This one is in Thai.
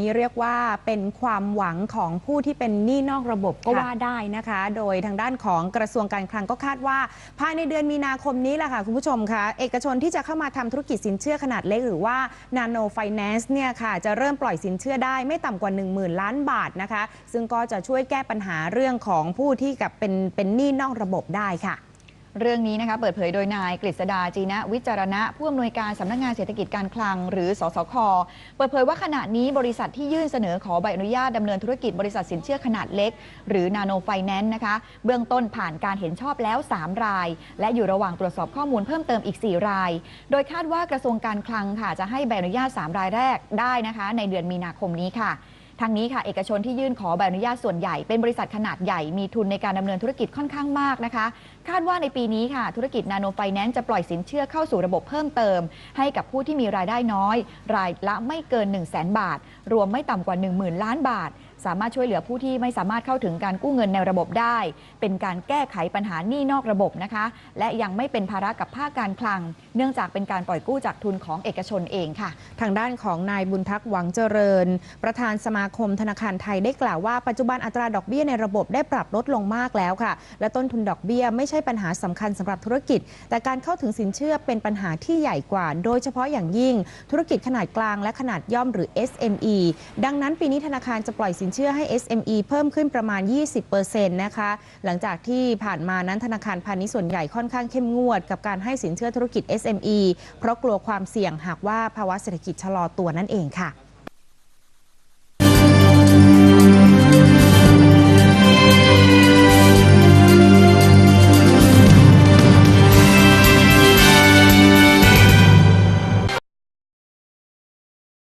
นี้เรียกว่าเป็นความหวังของผู้ที่เป็นหนี้นอกระบบก็ค่ะว่าได้นะคะ โดยทางด้านของกระทรวงการคลังก็คาดว่า ภายในเดือนมีนาคมนี้แหละค่ะคุณผู้ชมคะเอกชนที่จะเข้ามาทำธุรกิจสินเชื่อขนาดเล็กหรือว่า Nano Finance เนี่ยค่ะจะเริ่มปล่อยสินเชื่อได้ไม่ต่ำกว่า 10,000 ล้านบาทนะคะ ซึ่งก็จะช่วยแก้ปัญหาเรื่องของผู้ที่กับเป็นเป็นหนี้นอกระบบได้ค่ะ เรื่องนี้นะคะเปิดเผยโดยนายกฤษดาจีนะวิจารณะ ผู้อำนวยการสำนักงานเศรษฐกิจการคลัง หรือสสค เปิดเผยว่าขณะนี้บริษัทที่ยื่นเสนอขอใบอนุญาตดำเนินธุรกิจบริษัทสินเชื่อขนาดเล็ก หรือนาโนไฟแนนซ์นะคะ เบื้องต้นผ่านการเห็นชอบแล้ว 3 ราย และอยู่ระหว่างตรวจสอบข้อมูลเพิ่มเติมอีก 4 ราย โดยคาดว่ากระทรวงการคลังค่ะจะให้ใบอนุญาต 3 รายแรกได้นะคะ ในเดือนมีนาคมนี้ค่ะ ทางนี้ค่ะเอกชนที่ยื่นขอใบอนุญาตส่วนใหญ่เป็นบริษัทขนาดใหญ่มีทุนในการดำเนินธุรกิจค่อนข้างมากนะคะ คาดว่าในปีนี้ค่ะ ธุรกิจนาโนไฟแนนซ์จะปล่อยสินเชื่อเข้าสู่ระบบเพิ่มเติม ให้กับผู้ที่มีรายได้น้อย รายละไม่เกิน 1 0 0 0 0แบาท รวมไม่ต่ำกว่า 10,000 ล้านบาท สามารถช่วยเหลือผู้ที่ไม่สามารถเข้าถึงการกู้เงินในระบบได้ เป็นการแก้ไขปัญหาหนี้นอกระบบนะคะ และยังไม่เป็นภาระกับภาคการคลัง เนื่องจากเป็นการปล่อยกู้จากทุนของเอกชนเองค่ะ ทางด้านของนายบุญทักษ์หวังเจริญ ประธานสมาคมธนาคารไทยได้กล่าวว่าปัจจุบันอัตราดอกเบี้ยในระบบได้ปรับลดลงมากแล้วค่ะ และต้นทุนดอกเบี้ยไม่ใช่ปัญหาสำคัญสำหรับธุรกิจ แต่การเข้าถึงสินเชื่อเป็นปัญหาที่ใหญ่กว่า โดยเฉพาะอย่างยิ่ง ธุรกิจขนาดกลางและขนาดย่อมหรือ SME ดังนั้นปีนี้ธนาคารจะปล่อยสินเชื่อให้ SME เพิ่มขึ้นประมาณ 20%นะคะ หลังจากที่ผ่านมานั้นธนาคารพาณิชย์ส่วนใหญ่ค่อนข้างเข้มงวด กับการให้สินเชื่อธุรกิจ SME เพราะกลัวความเสี่ยงหากว่าภาวะเศรษฐกิจชะลอตัวนั่นเองค่ะ